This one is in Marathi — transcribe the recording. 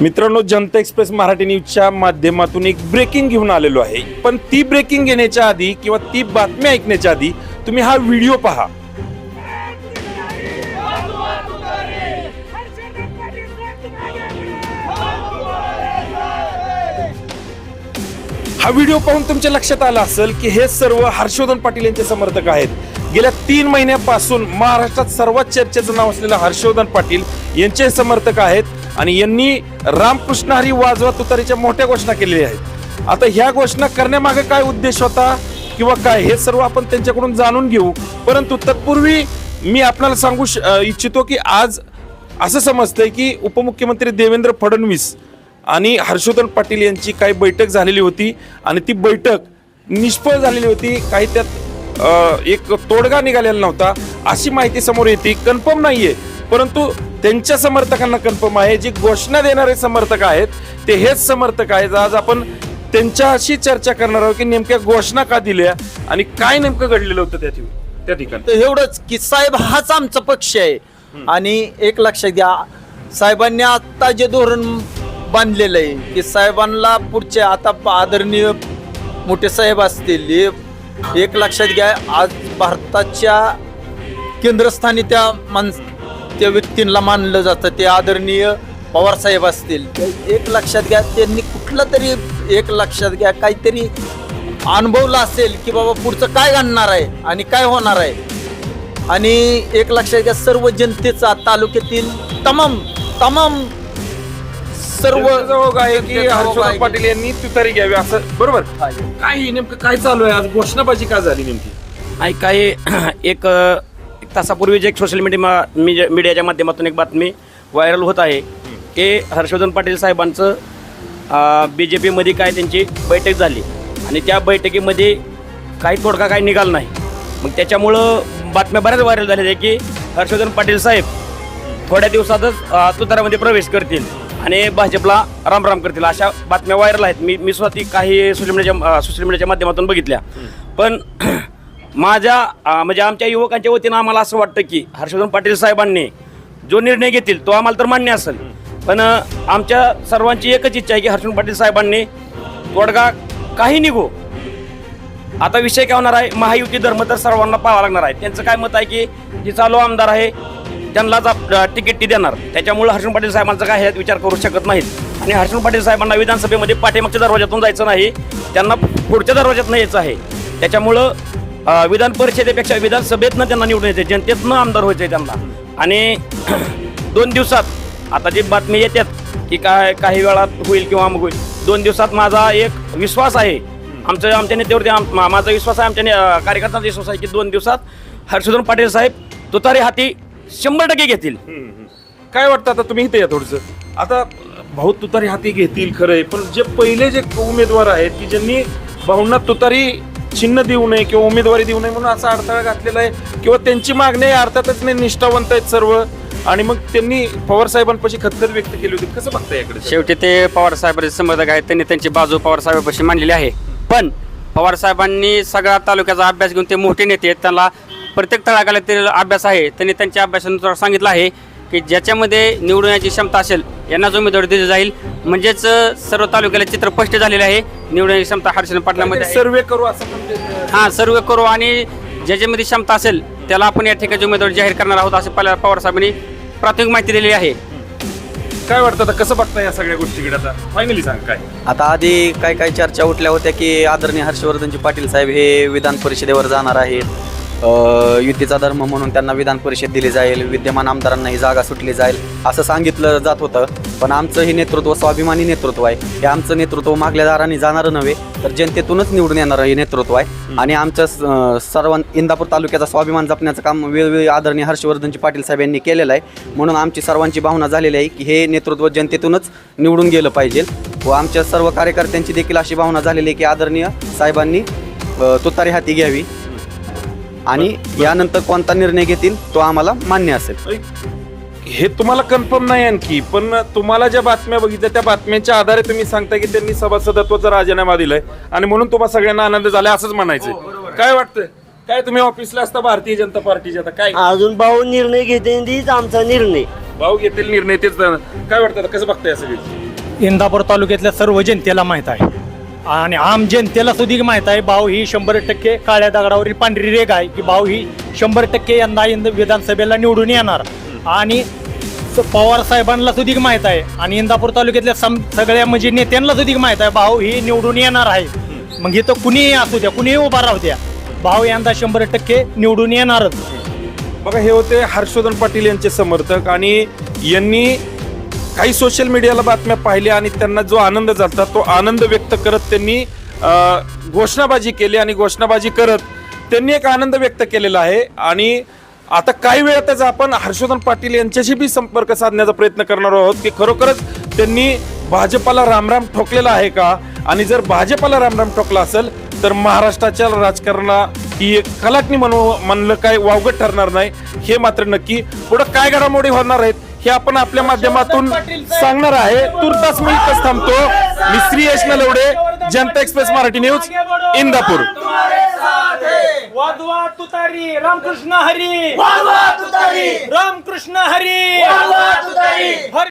मित्रांनो जनता एक्सप्रेस मराठी न्यूजच्या माध्यमातून एक ब्रेकिंग घेऊन आलेलो आहे. पण ती ब्रेकिंग येण्याच्या आधी किंवा ती बातमी ऐकण्याच्या आधी तुम्ही हा व्हिडिओ पहा. हा व्हिडिओ पाहून तुमच्या लक्षात आला असेल की हे सर्व हर्षवर्धन पाटील यांचे समर्थक आहेत. गेल्या तीन महिन्यापासून महाराष्ट्रात सर्वात चर्चेचं नाव असलेलं हर्षवर्धन पाटील यांचे समर्थक आहेत. आणि यांनी रामकृष्ण हरी वाजवा तुतारीच्या मोठ्या घोषणा केलेल्या आहेत. आता ह्या घोषणा करण्यामागे काय उद्देश होता किंवा काय हे सर्व आपण त्यांच्याकडून जाणून घेऊ. परंतु तत्पूर्वी मी आपल्याला सांगू श- इच्छितो की आज असं समजतंय की उपमुख्यमंत्री देवेंद्र फडणवीस आणि हर्षवर्धन पाटील यांची काही बैठक झालेली होती आणि ती बैठक निष्फळ झालेली होती. काही त्यात एक तोडगा निघालेला नव्हता. अशी माहिती समोर येते. कन्फर्म नाहीये. परंतु त्यांच्या समर्थकांना कन्फर्म आहे. जी घोषणा देणारे समर्थक आहेत ते हेच समर्थक आहेत. आज आपण त्यांच्याशी चर्चा करणार आहोत की नेमक्या घोषणा का दिल्या आणि काय नेमकं घडलेलं होतं त्या ठिकाणी त्या ठिकाणी. तर एवढंच की साहेब हाच आमचा पक्ष आहे. आणि एक लक्षात घ्या साहेबांनी आता जे धोरण बांधलेलं आहे की साहेबांना पुढचे आता आदरणीय मोठे साहेब असतील एक लक्षात घ्या आज भारताच्या केंद्रस्थानी त्या माणस त्या व्यक्तींना मानलं जातं. ते आदरणीय पवार साहेब असतील. एक लक्षात घ्या त्यांनी कुठलं तरी एक लक्षात घ्या काहीतरी अनुभवलं असेल की बाबा पुढचं काय घडणार आहे आणि काय होणार आहे. आणि एक लक्षात घ्या सर्व जनतेचा तालुक्यातील तमाम तमाम सर्व आहे की हर्षवर्धन. पाटील यांनी तुतारी घ्यावी असं? बरोबर. काय नेमकं काय चालू आहे? आज घोषणाबाजी का झाली नेमकी? आणि काही एक एक तासापूर्वी जे एक सोशल मीडिया मीडिया- मीडियाच्या माध्यमातून एक बातमी व्हायरल होत आहे की हर्षवर्धन पाटील साहेबांचं बी जे पीमध्ये काय त्यांची बैठक झाली आणि त्या बैठकीमध्ये काही तोडगा काही निघाला नाही. मग त्याच्यामुळं बातम्या बऱ्याच व्हायरल झालेल्या आहे की हर्षवर्धन पाटील साहेब थोड्या दिवसातच अ, तुतारामध्ये प्रवेश करतील आणि भाजपला रामराम करतील अशा बातम्या व्हायरल आहेत. मी मी स्वतः ती काही सोशल मीडियाच्या सोशल मीडियाच्या माध्यमातून बघितल्या. पण माझ्या म्हणजे आमच्या युवकांच्या वतीनं आम्हाला असं वाटतं की हर्षवर्धन पाटील साहेबांनी जो निर्णय घेतील तो आम्हाला तर मान्य असेल. पण आमच्या सर्वांची एकच इच्छा आहे की हर्षवर्धन पाटील साहेबांनी तोडगा काही निघो. आता विषय काय होणार आहे? महायुती धर्म तर सर्वांना पाहावा लागणार आहे. त्यांचं काय मत आहे की जे चालू आमदार आहे त्यांनाच आप- तिकीट ती देणार. त्याच्यामुळे हर्षण पाटील साहेबांचा काय ह्यात विचार करू शकत नाहीत. आणि हर्षण पाटील साहेबांना विधानसभेमध्ये पाठीमागच्या दरवाज्यातून जायचं नाही त्यांना पुढच्या दरवाज्यातनं यायचं आहे. त्याच्यामुळं विधान परिषदेपेक्षा विधानसभेतनं त्यांना निवडून यायचं जनतेतनं आमदार व्हायचं आहे त्यांना. आणि दोन दिवसात आता जी बातमी येतात की काय काही वेळात होईल किंवा मग होईल दोन दिवसात माझा एक विश्वास आहे. आमचं आमच्या नेत्यावरती आम- मा- माझा विश्वास आहे आमच्या ने- कार्यकर्त्यांचा विश्वास आहे की दोन दिवसात हर्षवर्धन पाटील साहेब तुतारी हाती शंभर टक्के घेतील. काय वाटतं आता? तुम्ही इथे या थोडंसं. आता भाऊ तुतारी हाती घेतील खरंय पण जे पहिले जे उमेदवार आहेत की ज्यांनी भाऊंना तुतारी चिन्ह देऊ नये किंवा उमेदवारी देऊ नये म्हणून असा अडथळा घातलेला आहे. किंवा त्यांची मागणी आहे, अर्थातच नाही निष्ठावंत आहेत सर्व. आणि मग त्यांनी पवार साहेबांपाशी खतखत व्यक्त केली होती. कसं बघता याकडे शेवटी ते पवार साहेबांचे समर्थक आहेत त्यांनी त्यांची बाजू पवार साहेबांपाशी मांडलेली आहे. पण पवार साहेबांनी सगळ्या तालुक्याचा अभ्यास घेऊन ते मोठे नेते आहेत. त्यांना प्रत्येक तळागाला ते अभ्यास आहे. त्यांनी त्यांच्या अभ्यासानुसार सांगितलं आहे की ज्याच्यामध्ये निवडून येण्याची क्षमता असेल यांनाच उमेदवारी दिली जाईल. म्हणजेच सर्व तालुक्याला चित्र स्पष्ट झालेलं आहे. निवडून येण्याची क्षमता हर्षण पाटलामध्ये आहे. सर्वे करू असं ते- हां सर्व करू आणि ज्याच्यामध्ये क्षमता असेल त्याला आपण या ठिकाणी उमेदवार जाहीर करणार आहोत असं पहिल्या पवार साहेबांनी प्राथमिक माहिती दिलेली आहे. काय वाटतं आता कसं बघता या सगळ्या गोष्टीकडे आता? फायनली सांग काय? आता आधी काय काय चर्चा उठल्या होत्या की आदरणीय हर्षवर्धनजी पाटील साहेब हे विधान परिषदेवर जाणार आहेत. युतीचा धर्म म्हणून त्यांना विधान परिषद दिली जाईल विद्यमान आमदारांना ही जागा सुटली जाईल असं सांगितलं जात होतं. पण आमचं हे नेतृत्व स्वाभिमानी नेतृत्व आहे. हे आमचं नेतृत्व मागल्या दाराने जाणारं नव्हे तर जनतेतूनच निवडून येणारं हे नेतृत्व आहे. आणि आमच्या स- सर्व इंदापूर तालुक्याचा स्वाभिमान जपण्याचं काम वेळोवेळी आदरणीय हर्षवर्धनजी पाटील साहेब यांनी केलेलं आहे. म्हणून आमची सर्वांची भावना झालेली आहे की हे नेतृत्व जनतेतूनच निवडून गेलं पाहिजे. व आमच्या सर्व कार्यकर्त्यांची देखील अशी भावना झालेली आहे की आदरणीय साहेबांनी तुतारी हाती घ्यावी. आणि यानंतर कोणता निर्णय घेतील तो आम्हाला मान्य असेल. हे तुम्हाला कन्फर्म नाही आणखी पण तुम्हाला ज्या बातम्या बघितल्या त्या बातम्यांच्या आधारे तुम्ही सांगताय की त्यांनी सभासदत्वाचा राजीनामा दिलाय. आणि म्हणून तुम्हाला सगळ्यांना आनंद झाला असंच म्हणायचं काय वाटतं काय तुम्ही ऑफिसला असता भारतीय जनता पार्टीचे आता? काय? अजून भाऊ निर्णय घेते तीच आमचा निर्णय. भाऊ घेतील निर्णय तेच काय वाटतं आता? कसं बघताय सगळे? इंदापूर तालुक्यातल्या सर्व जनतेला माहीत आहे. आणि आम जनतेला सुद्धा माहीत आहे भाऊ ही शंभर टक्के काळ्या दगडावरील पांढरी रेग आहे की भाऊ ही शंभर टक्के यंदा इंद विधानसभेला निवडून येणार. आणि पवार साहेबांना सुद्धा माहीत आहे आणि इंदापूर तालुक्यातल्या सम सगळ्या म्हणजे नेत्यांना सुद्धा माहीत आहे भाऊ ही निवडून येणार आहे. मग इथं कुणीही असू द्या कुणीही उभा राहू द्या भाऊ यंदा शंभर टक्के निवडून येणारच. बघा हे होते हर्षवर्धन पाटील यांचे समर्थक आणि यांनी काही सोशल मीडियाला बातम्या पाहिल्या आणि त्यांना जो आनंद झाला तो आनंद व्यक्त करत त्यांनी घोषणाबाजी केली आणि घोषणाबाजी करत त्यांनी एक आनंद व्यक्त केलेला आहे. आणि आता काही वेळातच आपण हर्षवर्धन पाटील यांच्याशी बी संपर्क साधण्याचा प्रयत्न करणार आहोत की खरोखरच त्यांनी भाजपाला रामराम ठोकलेला आहे का? आणि जर भाजपाला रामराम ठोकला असेल तर महाराष्ट्राच्या राजकारणा ही एक कलाटणी म्हणू म्हणलं काय वावगत ठरणार नाही हे मात्र नक्की. पुढं काय घडामोडी होणार आहेत हे आपण आपल्या माध्यमातून सांगणार आहे. तुर्तास मी इथंच थांबतो. मी श्री यश नलवडे जनता एक्सप्रेस मराठी न्यूज इंदापूर. वादवा तुतारी रामकृष्ण हरी. रामकृष्ण हरी. हरी